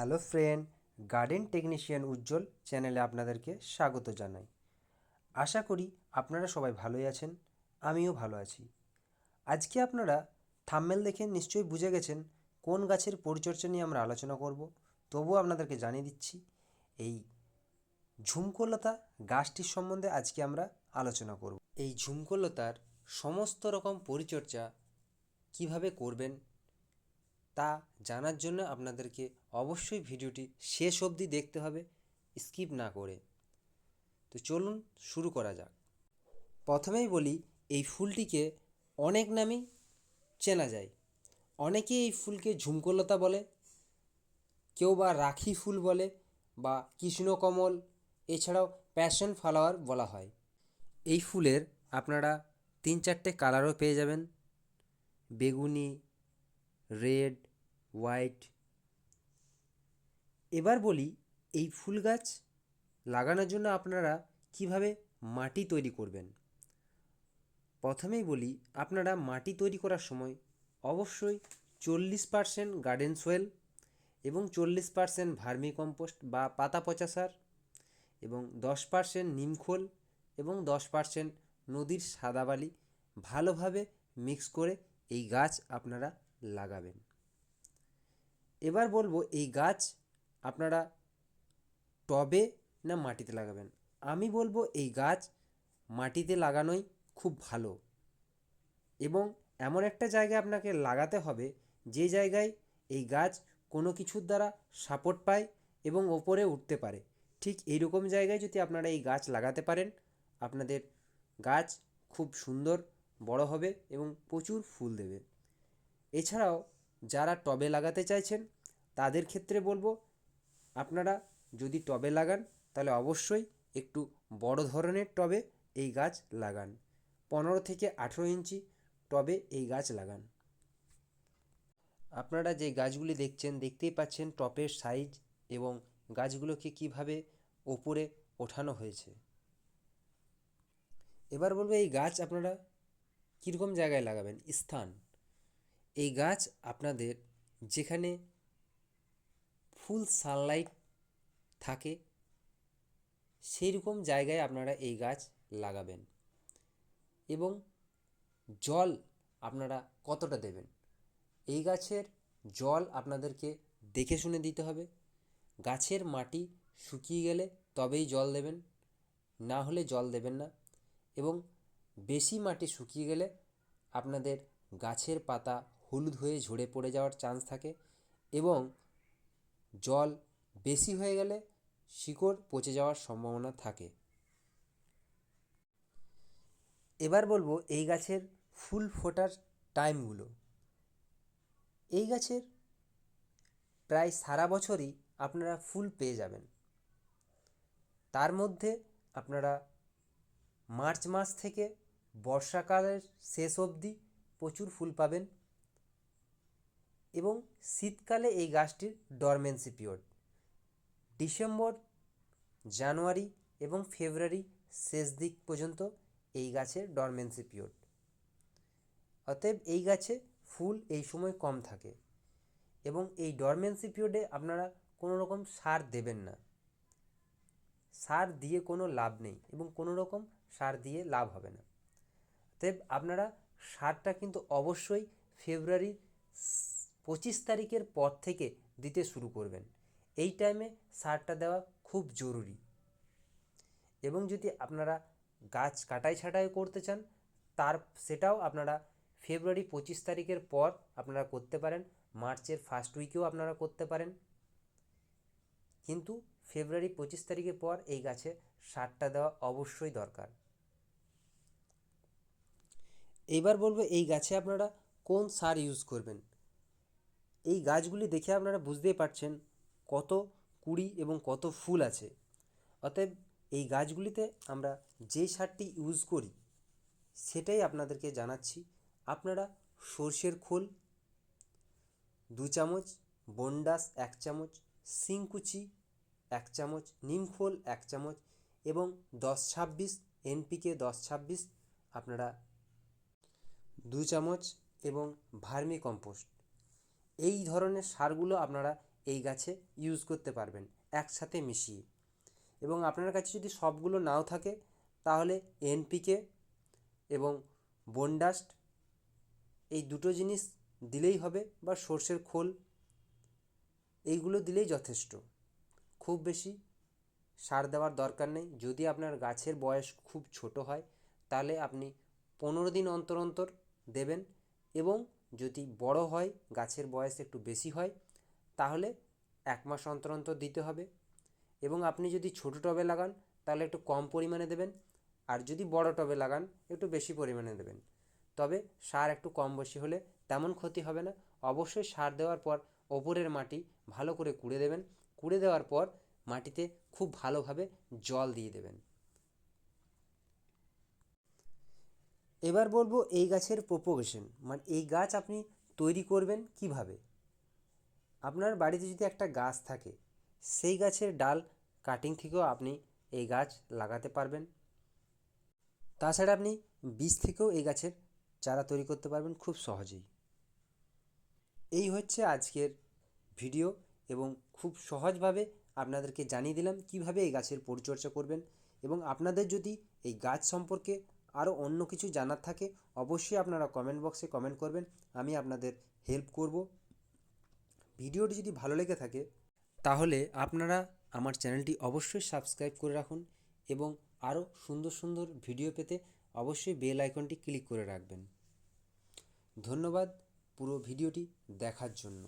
Hello friend, garden technician Ujjwal চ্যানেলে আপনাদেরকে স্বাগত জানাই। আশা করি আপনারা সবাই ভালোই আছেন, আমিও ভালো আছি। আজকে আপনারা থাম্মেল দেখে নিশ্চয়ই বুঝে গেছেন কোন গাছের পরিচর্যা নিয়ে আমরা আলোচনা করব। তবুও আপনাদেরকে জানিয়ে দিচ্ছি, এই ঝুমকোলতা গাছটির সম্বন্ধে আজকে আমরা আলোচনা করব। এই ঝুমকোলতার সমস্ত রকম পরিচর্যা কীভাবে করবেন তা জানার জন্য আপনাদেরকে অবশ্যই ভিডিওটি শেষ অবধি দেখতে হবে, স্কিপ না করে। তো চলুন শুরু করা যাক। প্রথমেই বলি, এই ফুলটিকে অনেক নামেই চেনা যায়। অনেকে এই ফুলকে ঝুমকোলতা বলে, কেউ বা রাখি ফুল বলে বা কৃষ্ণকমল, এছাড়াও প্যাশন ফ্লাওয়ার বলা হয়। এই ফুলের আপনারা তিন চারটে কালারও পেয়ে যাবেন। বেগুনি রেড, হোয়াইট। এবার বলি, এই ফুল গাছ লাগানোর জন্য আপনারা কীভাবে মাটি তৈরি করবেন? প্রথমেই বলি, আপনারা মাটি তৈরি করার সময় অবশ্যই চল্লিশ পারসেন্ট গার্ডেন সোয়েল এবং চল্লিশ পারসেন্ট ভার্মি কম্পোস্ট বা পাতা পচা সার এবং দশ পারসেন্ট নিমখোল এবং দশ পারসেন্ট নদীর সাদা বালি ভালোভাবে মিক্স করে এই গাছ আপনারা লাগাবেন। এবার বলব, এই গাছ আপনারা টবে না মাটিতে লাগাবেন? আমি বলব, এই গাছ মাটিতে লাগানোই খুব ভালো। এবং এমন একটা জায়গায় আপনাকে লাগাতে হবে, যে জায়গায় এই গাছ কোনো কিছুর দ্বারা সাপোর্ট পায় এবং ওপরে উঠতে পারে। ঠিক এইরকম জায়গায় যদি আপনারা এই গাছ লাগাতে পারেন, আপনাদের গাছ খুব সুন্দর, বড় হবে এবং প্রচুর ফুল দেবে। এছাড়াও যারা টবে লাগাতে চাইছেন, তাদের ক্ষেত্রে বলব, আপনারা যদি টবে লাগান, তাহলে অবশ্যই একটু বড় ধরনের টবে এই গাছ লাগান। পনেরো থেকে আঠেরো ইঞ্চি টবে এই গাছ লাগান। আপনারা যে গাছগুলি দেখছেন, দেখতেই পাচ্ছেন টপের সাইজ এবং গাছগুলোকে কীভাবে ওপরে ওঠানো হয়েছে। এবার বলব, এই গাছ আপনারা কীরকম জায়গায় লাগাবেন? স্থান। এই গাছ আপনাদের যেখানে ফুল সানলাইট থাকে সেই রকম জায়গায় আপনারা এই গাছ লাগাবেন এবং জল আপনারা কতটা দেবেন? এই গাছের জল আপনাদেরকে দেখে শুনে দিতে হবে। গাছের মাটি শুকিয়ে গেলে তবেই জল দেবেন, না হলে জল দেবেন না এবং বেশি মাটি শুকিয়ে গেলে আপনাদের গাছের পাতা হলুদ হয়ে ঝরে পড়ে যাওয়ার চান্স থাকে এবং জল বেশি হয়ে গেলে শিকড় পচে যাওয়ার সম্ভাবনা থাকে। এবার বলব এই গাছের ফুল ফোটার টাইমগুলো এই গাছের প্রায় সারা বছরই আপনারা ফুল পেয়ে যাবেন। তার মধ্যে আপনারা মার্চ মাস থেকে বর্ষাকালের শেষ অবধি প্রচুর ফুল পাবেন। এবং শীতকালে এই গাছটির ডরমেন্সি পিরিয়ড ডিসেম্বর, জানুয়ারি এবং ফেব্রুয়ারি শেষ দিক পর্যন্ত এই গাছের ডরমেন্সি পিরিয়ড অতএব এই গাছে ফুল এই সময় কম থাকে এবং এই ডরমেন্সি পিরিয়ডে আপনারা কোনো রকম সার দেবেন না। সার দিয়ে কোনো লাভ নেই এবং কোনো রকম সার দিয়ে লাভ হবে না। অতএব আপনারা সারটা কিন্তু অবশ্যই ফেব্রুয়ারির পঁচিশ তারিখের পর থেকে দিতে শুরু করবেন। এই টাইমে সারটা দেওয়া খুব জরুরি। এবং যদি আপনারা গাছ কাটাই ছাঁটাই করতে চান, তার সেটাও আপনারা ফেব্রুয়ারি পঁচিশ তারিখের পর আপনারা করতে পারেন। মার্চের ফার্স্ট উইকেও আপনারা করতে পারেন। কিন্তু ফেব্রুয়ারি পঁচিশ তারিখের পর এই গাছে সারটা দেওয়া অবশ্যই দরকার। এইবার বলব এই গাছে আপনারা কোন সার ইউজ করবেন? এই গাছগুলি দেখে আপনারা বুঝতেই পারছেন কত কুড়ি এবং কত ফুল আছে। অতএব এই গাছগুলিতে আমরা যে সারটি ইউজ করি, সেটাই আপনাদেরকে জানাচ্ছি। আপনারা সর্ষের খোল, দু চামচ, বনডাস এক চামচ, শিংকুচি এক চামচ নিমখোল এক চামচ এবং দশ ছাব্বিশ, এনপিকে দশ ছাব্বিশ আপনারা দু চামচ এবং ভার্মি কম্পোস্ট এই ধরনের সারগুলো আপনারা এই গাছে ইউজ করতে পারবেন, একসাথে মিশিয়ে। এবং আপনার কাছে যদি সবগুলো নাও থাকে, তাহলে এনপিকে এবং বনডাস্ট এই দুটো জিনিস দিলেই হবে বা সর্ষের খোল এইগুলো দিলেই যথেষ্ট। খুব বেশি সার দেওয়ার দরকার নেই। যদি আপনার গাছের বয়স খুব ছোট হয়, তাহলে আপনি পনেরো দিন অন্তর অন্তর দেবেন এবং যদি বড় হয়, গাছের বয়স একটু বেশি হয়, তাহলে এক মাস অন্তর অন্তর দিতে হবে। এবং আপনি যদি ছোটো টবে লাগান, তাহলে একটু কম পরিমাণে দেবেন। আর যদি বড় টবে লাগান, একটু বেশি পরিমাণে দেবেন। তবে সার একটু কম বেশি হলে তেমন ক্ষতি হবে না। অবশ্যই সার দেওয়ার পর ওপরের মাটি ভালো করে কুড়ে দেবেন। কুড়ে দেওয়ার পর মাটিতে খুব ভালোভাবে জল দিয়ে দেবেন। এবার বলব এই গাছের প্রোপোগেশন মানে এই গাছ আপনি তৈরি করবেন কীভাবে? আপনার বাড়িতে যদি একটা গাছ থাকে, সেই গাছের ডাল কাটিং থেকেও আপনি এই গাছ লাগাতে পারবেন। তাছাড়া আপনি বীজ থেকেও এই গাছের চারা তৈরি করতে পারবেন খুব সহজেই। এই হচ্ছে আজকের ভিডিও এবং খুব সহজভাবে আপনাদেরকে জানিয়ে দিলাম কীভাবে এই গাছের পরিচর্যা করবেন এবং আপনাদের যদি এই গাছ সম্পর্কে আরও অন্য কিছু জানার থাকে, অবশ্যই আপনারা কমেন্ট বক্সে কমেন্ট করবেন, আমি আপনাদের হেল্প করব। ভিডিওটি যদি ভালো লেগে থাকে, তাহলে আপনারা আমার চ্যানেলটি অবশ্যই সাবস্ক্রাইব করে রাখুন এবং আরও সুন্দর সুন্দর ভিডিও পেতে অবশ্যই বেল আইকনটি ক্লিক করে রাখবেন। ধন্যবাদ, পুরো ভিডিওটি দেখার জন্য।